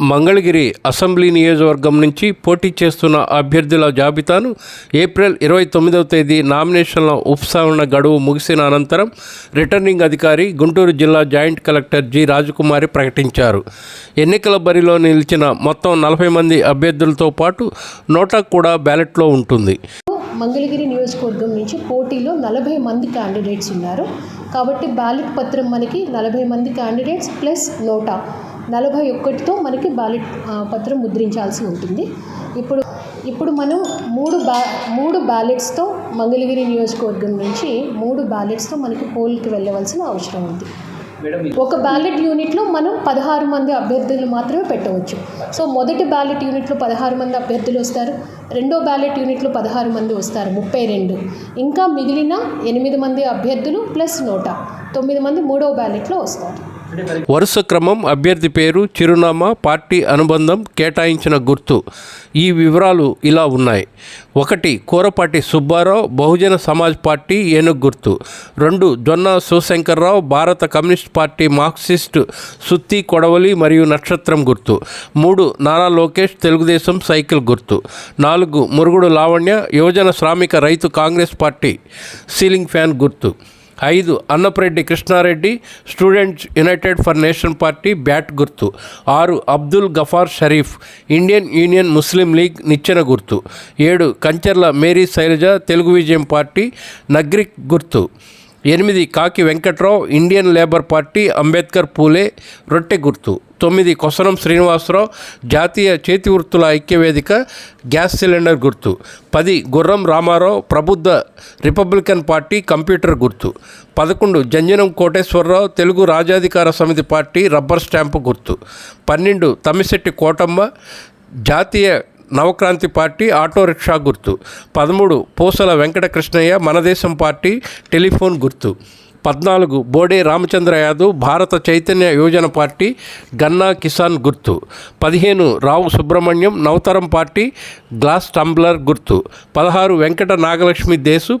Mangalagiri assembly నియోజకవర్గం నుంచి పోటీ చేస్తున్న అభ్యర్థుల జాబితాను ఏప్రిల్ ఇరవై తొమ్మిదవ తేదీ నామినేషన్ల ఉపసంహరణ గడువు ముగిసిన అనంతరం రిటర్నింగ్ అధికారి గుంటూరు జిల్లా జాయింట్ కలెక్టర్ జి రాజకుమారి ప్రకటించారు. ఎన్నికల బరిలో నిలిచిన మొత్తం నలభై మంది అభ్యర్థులతో పాటు నోటా కూడా బ్యాలెట్లో ఉంటుంది. మంగళగిరి నియోజకవర్గం నుంచి పోటీలో నలభై మంది క్యాండిడేట్స్ ఉన్నారు. కాబట్టి బ్యాలెట్ పత్రం మనకి నలభై మంది క్యాండిడేట్స్ ప్లస్ నోటా. నలభై ఒక్కటితో మనకి బ్యాలెట్ పత్రం ముద్రించాల్సి ఉంటుంది. ఇప్పుడు ఇప్పుడు మనం మూడు బ్యా మూడు బ్యాలెట్స్తో మంగళగిరి నియోజకవర్గం నుంచి మూడు బ్యాలెట్స్తో మనకి పోల్కి వెళ్ళవలసిన అవసరం ఉంది. ఒక బ్యాలెట్ యూనిట్లో మనం పదహారు మంది అభ్యర్థులు మాత్రమే పెట్టవచ్చు. సో మొదటి బ్యాలెట్ యూనిట్లో పదహారు మంది అభ్యర్థులు వస్తారు. రెండో బ్యాలెట్ యూనిట్లో పదహారు మంది వస్తారు. ముప్పై రెండు. ఇంకా మిగిలిన ఎనిమిది మంది అభ్యర్థులు ప్లస్ నోటా. తొమ్మిది మంది మూడో బ్యాలెట్లో వస్తారు. వరుస క్రమం అభ్యర్థి పేరు చిరునామా పార్టీ అనుబంధం కేటాయించిన గుర్తు. ఈ వివరాలు ఇలా ఉన్నాయి. ఒకటి కూరపాటి సుబ్బారావు బహుజన సమాజ్ పార్టీ ఏనుగు గుర్తు రెండు జొన్న శివశంకర్రావు భారత కమ్యూనిస్ట్ పార్టీ మార్క్సిస్ట్ సుత్తి కొడవలి మరియు నక్షత్రం గుర్తు. మూడు నారా లోకేష్ తెలుగుదేశం సైకిల్ గుర్తు. నాలుగు మురుగుడు లావణ్య యువజన శ్రామిక రైతు కాంగ్రెస్ పార్టీ సీలింగ్ ఫ్యాన్ గుర్తు. ఐదు Annapareddy Krishnareddy students united for nation party bat గుర్తు. ఆరు Abdul Gafar Sharif Indian union Muslim league నిచ్చెన గుర్తు. ఏడు కంచర్ల మేరీ శైలజ తెలుగు విజయం పార్టీ నగ్రిక్ గుర్తు. ఎనిమిది Kaki Venkatrao Indian labour party Ambedkar Phule రొట్టె గుర్తు. తొమ్మిది కొసరం శ్రీనివాసరావు జాతీయ చేతి వృత్తుల ఐక్యవేదిక గ్యాస్ సిలిండర్ గుర్తు. పది Gurram Ramarao Prabuddha republican party computer గుర్తు. పదకొండు జంజనం కోటేశ్వరరావు తెలుగు రాజాధికార సమితి పార్టీ రబ్బర్ స్టాంపు గుర్తు. పన్నెండు తమ్మిశెట్టి కోటమ్మ జాతీయ నవక్రాంతి పార్టీ ఆటో రిక్షా గుర్తు. పదమూడు పూసల వెంకటకృష్ణయ్య మనదేశం పార్టీ టెలిఫోన్ గుర్తు. పద్నాలుగు బోడే రామచంద్ర యాదవ్ భారత చైతన్య యోజన పార్టీ గన్నా కిసాన్ గుర్తు. పదిహేను Rao Subrahmanyam Navataram party glass tumbler గుర్తు. పదహారు Venkata Nagalakshmi దేశు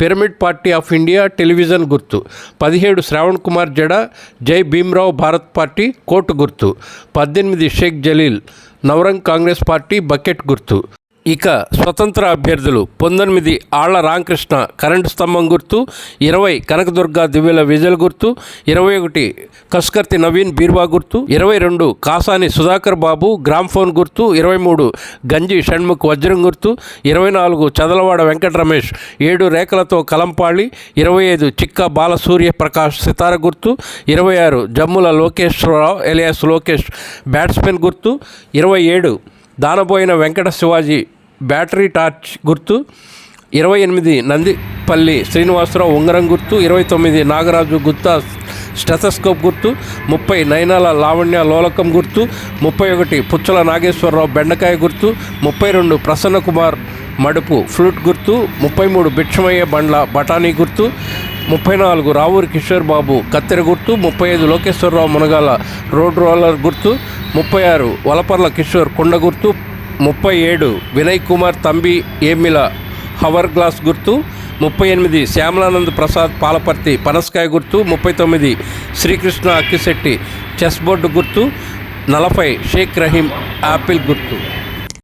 pyramid party of India television గుర్తు. పదిహేడు శ్రావణ్ కుమార్ జడ జై భీమ్రావు భారత్ పార్టీ కోర్టు గుర్తు. పద్దెనిమిది షేక్ జలీల్ నవరంగ్ కాంగ్రెస్ పార్టీ బకెట్ గుర్తు. ఇక స్వతంత్ర అభ్యర్థులు పంతొమ్మిది ఆళ్ళ రామకృష్ణ కరెంటు స్తంభం గుర్తు ఇరవై కనకదుర్గ దివ్యల విజల్ గుర్తు ఇరవై ఒకటి కస్కర్తి నవీన్ బీర్వా గుర్తు ఇరవై రెండు కాసాని సుధాకర్ బాబు గ్రామ్ఫోన్ గుర్తు ఇరవై మూడు గంజి షణ్ముఖ్ వజ్రం గుర్తు ఇరవై నాలుగు చదలవాడ వెంకట రమేష్ ఏడు రేఖలతో కలంపాళి ఇరవై ఐదు చిక్క బాలసూర్య ప్రకాష్ సితార గుర్తు ఇరవై ఆరు జమ్ముల లోకేశ్వరరావు ఎలియాస్ లోకేష్ బ్యాట్స్మెన్ గుర్తు ఇరవై ఏడు దానబోయిన వెంకట శివాజీ బ్యాటరీ టార్చ్ గుర్తు ఇరవై ఎనిమిది నందిపల్లి శ్రీనివాసరావు ఉంగరం గుర్తు ఇరవై తొమ్మిది నాగరాజు గుత్తా స్టెథస్కోప్ గుర్తు ముప్పై నయనాల లావణ్య లోలకం గుర్తు ముప్పై ఒకటి పుచ్చల నాగేశ్వరరావు బెండకాయ గుర్తు ముప్పై రెండు ప్రసన్నకుమార్ మడుపు ఫ్లూట్ గుర్తు ముప్పై మూడు భిక్షమయ్య బండ్ల బఠానీ గుర్తు ముప్పై నాలుగు రావూరి కిషోర్ బాబు కత్తెర గుర్తు ముప్పై ఐదు లోకేశ్వరరావు మునగాల రోడ్ రోలర్ గుర్తు ముప్పై ఆరు వలపర్ల కిషోర్ కొండ గుర్తు ముప్పై ఏడు వినయ్ కుమార్ తంబి ఏమిల హవర్ గ్లాస్ గుర్తు ముప్పై ఎనిమిది శ్యామలానంద్ ప్రసాద్ పాలపర్తి పనస్కాయ గుర్తు ముప్పై తొమ్మిది శ్రీకృష్ణ అక్కిశెట్టి చెస్ బోర్డు గుర్తు నలభై షేక్ రహీం యాపిల్ గుర్తు.